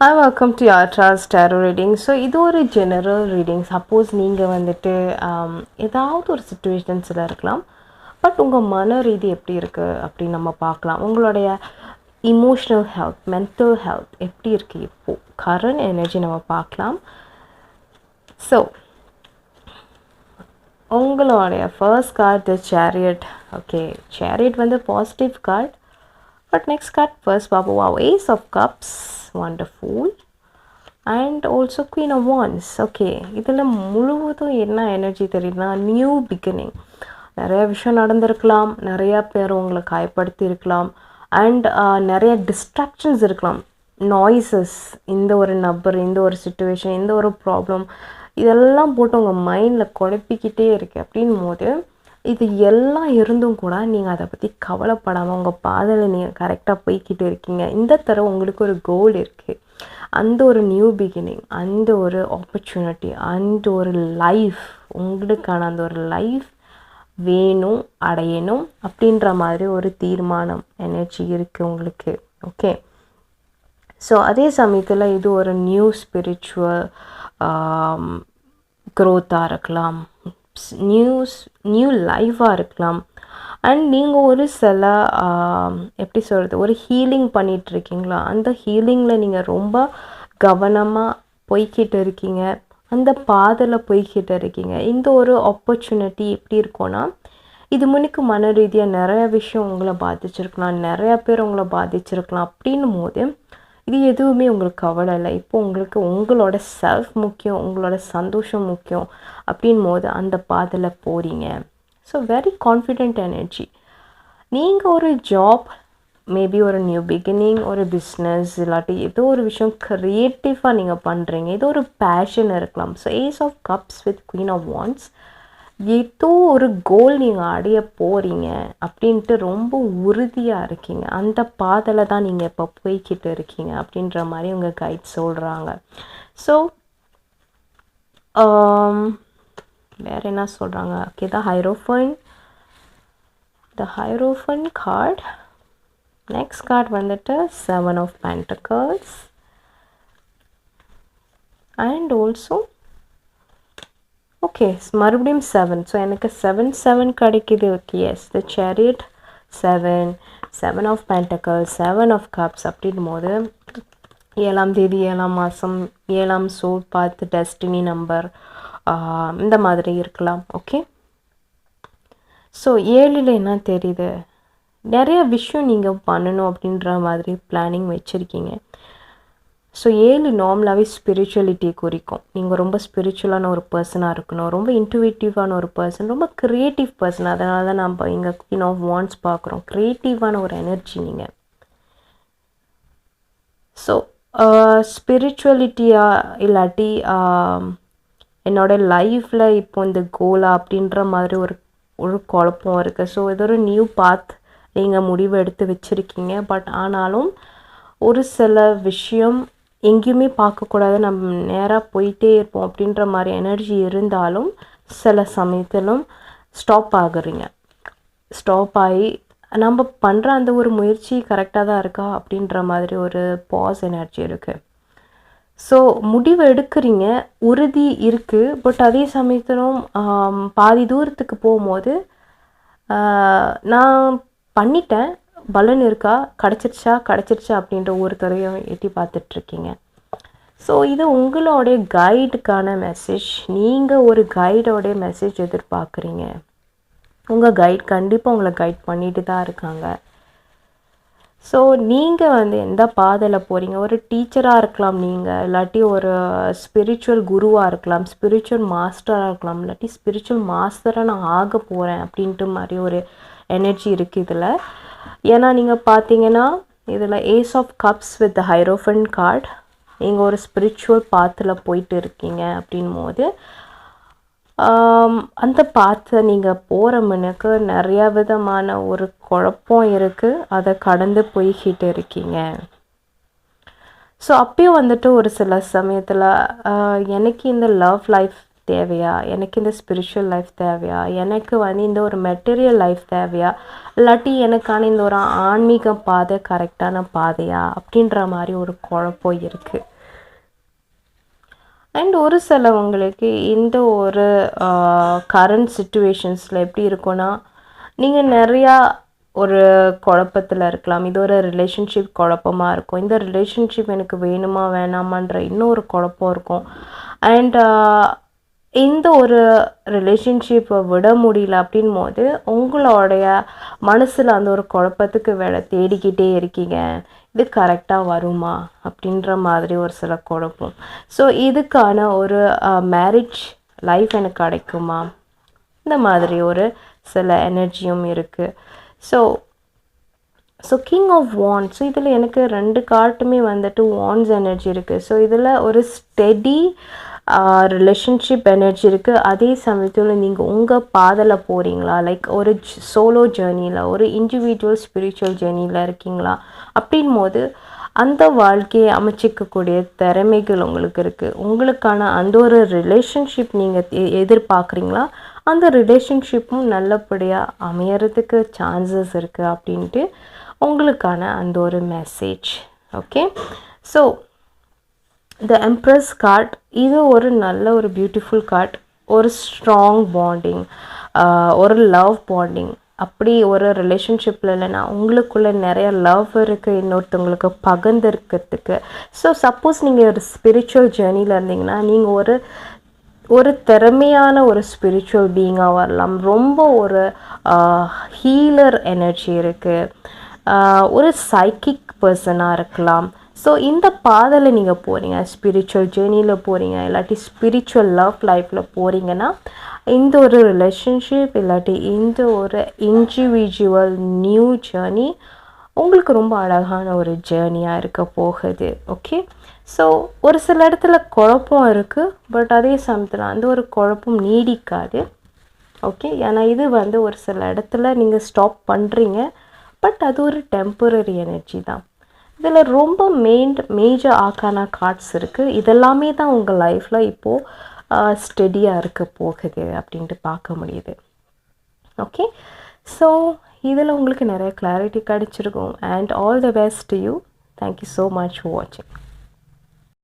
I welcome to யாட்ராஸ் tarot reading so இது ஒரு ஜெனரல் ரீடிங் சப்போஸ் நீங்கள் வந்துட்டு um, ஏதாவது ஒரு சுச்சுவேஷன்ஸில் இருக்கலாம். பட் உங்கள் மன ரீதி எப்படி இருக்குது அப்படின்னு நம்ம பார்க்கலாம். உங்களுடைய இமோஷ்னல் ஹெல்த் மென்டல் ஹெல்த் எப்படி இருக்குது இப்போது கரண்ட் எனர்ஜி நம்ம பார்க்கலாம். ஸோ உங்களுடைய first card the chariot okay chariot வந்து positive card but next card first Baba wow ace of cups wonderful and also queen of wands okay இதில் முழுவதும் என்ன எனர்ஜி தெரியுதுன்னா நியூ பிகினிங் நிறைய விஷயம் நடந்திருக்கலாம். நிறையா பேர் உங்களை காயப்படுத்தி uh, இருக்கலாம் அண்ட் நிறைய டிஸ்ட்ராக்ஷன்ஸ் இருக்கலாம். நாய்ஸஸ் இந்த ஒரு நபர் இந்த ஒரு சுச்சுவேஷன் இந்த ஒரு ப்ராப்ளம் இதெல்லாம் போட்டு உங்கள் மைண்டில் குழப்பிக்கிட்டே இருக்கு. அப்படின்னும் போது இது எல்லாம் இருந்தும் கூட நீங்கள் அதை பற்றி கவலைப்படாமல் உங்கள் பாதையில் நீங்கள் கரெக்டாக போய்க்கிட்டு இருக்கீங்க. இந்த தடவை உங்களுக்கு ஒரு கோல் இருக்குது அந்த ஒரு நியூ பிகினிங் அந்த ஒரு ஆப்பர்ச்சுனிட்டி அந்த ஒரு லைஃப் உங்களுக்கான அந்த ஒரு லைஃப் வேணும் அடையணும் அப்படின்ற மாதிரி ஒரு தீர்மானம் எனர்ஜி இருக்குது உங்களுக்கு. ஓகே ஸோ அதே சமயத்தில் இது ஒரு நியூ ஸ்பிரிச்சுவல் க்ரோத்தாக இருக்கலாம். நியூஸ் நியூ லைஃபாக இருக்கலாம். அண்ட் நீங்கள் ஒரு சில எப்படி சொல்கிறது ஒரு ஹீலிங் பண்ணிகிட்ருக்கீங்களா அந்த ஹீலிங்கில் நீங்கள் ரொம்ப கவனமாக போய்க்கிட்டு இருக்கீங்க. அந்த பாதையில் போய்க்கிட்டு இருக்கீங்க. இந்த ஒரு ஆப்பர்ச்சுனிட்டி எப்படி இருக்கும்னா இது முன்னுக்கு மன ரீதியாக நிறைய விஷயம் உங்களை பாதிச்சிருக்கலாம். நிறையா பேர் உங்களை பாதிச்சிருக்கலாம். அப்படின்னும் போது இது எதுவுமே உங்களுக்கு கவலை இல்லை. இப்போ உங்களுக்கு உங்களோட செல்ஃப் முக்கியம் உங்களோட சந்தோஷம் முக்கியம் அப்படின் போது அந்த பாதையில் போகிறீங்க ஸோ வெரி கான்ஃபிடென்ட் எனர்ஜி நீங்கள் ஒரு ஜாப் மேபி ஒரு நியூ பிகினிங் ஒரு பிஸ்னஸ் இல்லாட்டி ஏதோ ஒரு விஷயம் க்ரியேட்டிவாக நீங்கள் பண்ணுறீங்க ஏதோ ஒரு பேஷன் இருக்கலாம். So ace of cups with queen of wands ஏதோ ஒரு கோல் நீங்கள் அடைய போகிறீங்க அப்படின்ட்டு ரொம்ப உறுதியாக இருக்கீங்க. அந்த பாதையில் தான் நீங்கள் இப்போ போய்கிட்டு இருக்கீங்க அப்படின்ற மாதிரி உங்கள் கைட் சொல்கிறாங்க ஸோ um, வேறு என்ன சொல்கிறாங்க okay the hierophant the hierophant card next card வந்துட்டு seven of pentacles. And also okay மறுபடியும் செவன் ஸோ எனக்கு செவன் செவன் கிடைக்குது. Okay yes the chariot seven seven of pentacles seven of cups அப்படின் போது ஏழாம் தேதி ஏழாம் மாதம் ஏழாம் சோல் பார்த்து டெஸ்டினி நம்பர் இந்த மாதிரி இருக்கலாம். ஓகே ஸோ ஏழில் என்ன தெரியுது? நிறைய விஷயம் நீங்கள் பண்ணணும் அப்படின்ற மாதிரி பிளானிங் வச்சுருக்கீங்க. ஸோ ஏழு நார்மலாகவே ஸ்பிரிச்சுவலிட்டியை குறிக்கும். நீங்கள் ரொம்ப ஸ்பிரிச்சுவலான ஒரு பர்சனாக இருக்கணும். ரொம்ப இன்ட்டுவேட்டிவான ஒரு பர்சன் ரொம்ப க்ரியேட்டிவ் பர்சன் அதனால தான் நம்ம இங்கே குயின் ஆஃப் வான்ஸ் பார்க்குறோம். க்ரியேட்டிவான ஒரு எனர்ஜி நீங்கள் ஸோ ஸ்பிரிச்சுவலிட்டியாக இல்லாட்டி என்னோடய என்னோட லைஃப்பில் இப்போ இந்த கோலா அப்படின்ற மாதிரி ஒரு ஒரு குழப்பம் இருக்குது ஸோ இது ஒரு நியூ பாத் நீங்கள் முடிவு எடுத்து வச்சுருக்கீங்க. பட் ஆனாலும் ஒரு சில விஷயம் எங்கேயுமே பார்க்கக்கூடாது நம்ம நேராக போயிட்டே இருப்போம் அப்படின்ற மாதிரி எனர்ஜி இருந்தாலும் சில சமயத்திலும் ஸ்டாப் ஆகுறீங்க. ஸ்டாப் ஆகி நம்ம பண்ணுற அந்த ஒரு முயற்சி கரெக்டாக தான் இருக்கா அப்படின்ற மாதிரி ஒரு பாஸ் எனர்ஜி இருக்குது ஸோ முடிவு எடுக்கிறீங்க. உறுதி இருக்குது பட் அதே சமயத்திலும் பாதி தூரத்துக்கு போகும்போது நான் பண்ணிட்டேன். பலன் இருக்கா? கிடச்சிருச்சா? கிடச்சிருச்சா அப்படின்ற ஒரு துறையும் எட்டி பார்த்துட்ருக்கீங்க. ஸோ இது உங்களோடைய கைடுக்கான மெசேஜ் நீங்கள் ஒரு கைடோடைய மெசேஜ் எதிர்பார்க்குறீங்க. உங்கள் கைட் கண்டிப்பாக உங்களை கைட் பண்ணிட்டு தான் இருக்காங்க. ஸோ நீங்கள் வந்து எந்த பாதையில் போகிறீங்க ஒரு டீச்சராக இருக்கலாம் நீங்கள் இல்லாட்டி ஒரு ஸ்பிரிச்சுவல் குருவாக இருக்கலாம். ஸ்பிரிச்சுவல் மாஸ்டராக இருக்கலாம். இல்லாட்டி ஸ்பிரிச்சுவல் மாஸ்டராக நான் ஆக போகிறேன் அப்படின்ட்டு மாதிரி ஒரு எனர்ஜி இருக்குது இதில். ஏன்னா நீங்கள் பார்த்தீங்கன்னா இதில் ace of cups with hierophant card நீங்கள் ஒரு ஸ்பிரிச்சுவல் பாத்தில் போயிட்டு இருக்கீங்க அப்படின் போது அந்த பாத்தை நீங்கள் போகிற மனுக்கு நிறைய விதமான ஒரு குழப்பம் இருக்குது அதை கடந்து போய்கிட்டு இருக்கீங்க. ஸோ அப்பயும் வந்துட்டு ஒரு சில சமயத்தில் எனக்கு இந்த லவ் லைஃப் தேவையா? எனக்கு இந்த ஸ்பிரிச்சுவல் லைஃப் தேவையா? எனக்கு வந்து இந்த ஒரு மெட்டீரியல் லைஃப் தேவையா? இல்லாட்டி எனக்கான இந்த ஒரு ஆன்மீக பாதை கரெக்டான பாதையா? அப்படின்ற மாதிரி ஒரு குழப்பம் இருக்குது அண்ட் ஒரு சிலவங்களுக்கு இந்த ஒரு கரண்ட் சுச்சுவேஷன்ஸில் எப்படி இருக்கும்னா நீங்கள் நிறையா ஒரு குழப்பத்தில் இருக்கலாம். இது ஒரு ரிலேஷன்ஷிப் குழப்பமாக இருக்கும். இந்த ரிலேஷன்ஷிப் எனக்கு வேணுமா வேணாமான்ற இன்னொரு குழப்பம் இருக்கும். அண்ட் இந்த ஒரு ரிலேஷன்ஷிப்பை விட முடியல அப்படின் போது உங்களுடைய மனசில் அந்த ஒரு குழப்பத்துக்கு வேலை தேடிக்கிட்டே இருக்கீங்க. இது கரெக்டாக வருமா? அப்படின்ற மாதிரி ஒரு சில குழப்பம். ஸோ இதுக்கான ஒரு மேரேஜ் லைஃப் எனக்கு கிடைக்குமா? இந்த மாதிரி ஒரு சில எனர்ஜியும் இருக்குது so so king of wands so இதில் எனக்கு ரெண்டு கார்ட்டுமே வந்துட்டு வான்ஸ் எனர்ஜி இருக்குது ஸோ இதில் ஒரு ஸ்டெடி ரிலேஷன்ஷிப் எனர்ஜி இருக்குது அதே சமயத்தில் நீங்கள் உங்கள் பாதையில் போகிறீங்களா லைக் ஒரு சோலோ ஜேர்னியில் ஒரு இண்டிவிஜுவல் ஸ்பிரிச்சுவல் ஜேர்னியில் இருக்கீங்களா? அப்படின் போது அந்த வாழ்க்கையை அமைச்சிக்கக்கூடிய திறமைகள் உங்களுக்கு இருக்குது உங்களுக்கான அந்த ஒரு ரிலேஷன்ஷிப் நீங்கள் எதிர்பார்க்குறீங்களா? அந்த ரிலேஷன்ஷிப்பும் நல்லபடியாக அமையறதுக்கு சான்சஸ் இருக்குது அப்படின்ட்டு உங்களுக்கான அந்த ஒரு message okay so the empress card இது ஒரு நல்ல ஒரு பியூட்டிஃபுல் கார்ட் ஒரு ஸ்ட்ராங் பாண்டிங் ஒரு லவ் பாண்டிங் அப்படி ஒரு ரிலேஷன்ஷிப்பில் இல்லைன்னா உங்களுக்குள்ளே நிறைய லவ் இருக்குது இன்னொருத்தவங்களுக்கு பகிர்ந்து இருக்கிறதுக்கு. ஸோ சப்போஸ் நீங்கள் ஒரு ஸ்பிரிச்சுவல் ஜேர்னியில் இருந்தீங்கன்னா நீங்கள் ஒரு ஒரு திறமையான ஒரு ஸ்பிரிச்சுவல் பீயிங்காக வரலாம். ரொம்ப ஒரு ஹீலர் எனர்ஜி இருக்குது ஒரு சைக்கிக் பர்சனாக இருக்கலாம். ஸோ இந்த பாதையில் நீங்கள் போகிறீங்க ஸ்பிரிச்சுவல் ஜேர்னியில் போகிறீங்க இல்லாட்டி ஸ்பிரிச்சுவல் லவ் லைஃப்பில் போகிறீங்கன்னா இந்த ஒரு ரிலேஷன்ஷிப் இல்லாட்டி இந்த ஒரு இண்டிவிஜுவல் நியூ ஜேர்னி உங்களுக்கு ரொம்ப அழகான ஒரு ஜேர்னியாக இருக்க போகுது ஓகே ஸோ ஒரு சில இடத்துல குழப்பம் இருக்குது பட் அதே சமயத்தில் அந்த ஒரு குழப்பம் நீடிக்காது ஓகே ஏன்னா இது வந்து ஒரு சில இடத்துல நீங்கள் ஸ்டாப் பண்ணுறீங்க பட் அது ஒரு டெம்பரரி எனர்ஜி தான். இதில் ரொம்ப மெயின் மேஜர் ஆக்கான கார்ட்ஸ் இருக்குது இதெல்லாமே தான் உங்கள் லைஃப்பில் இப்போது ஸ்டெடியாக இருக்க போகுது அப்படின்ட்டு பார்க்க முடியுது. ஓகே ஸோ இதில் உங்களுக்கு நிறைய கிளாரிட்டி கிடச்சிருக்கும். And all the best you thank you so much for வாட்சிங்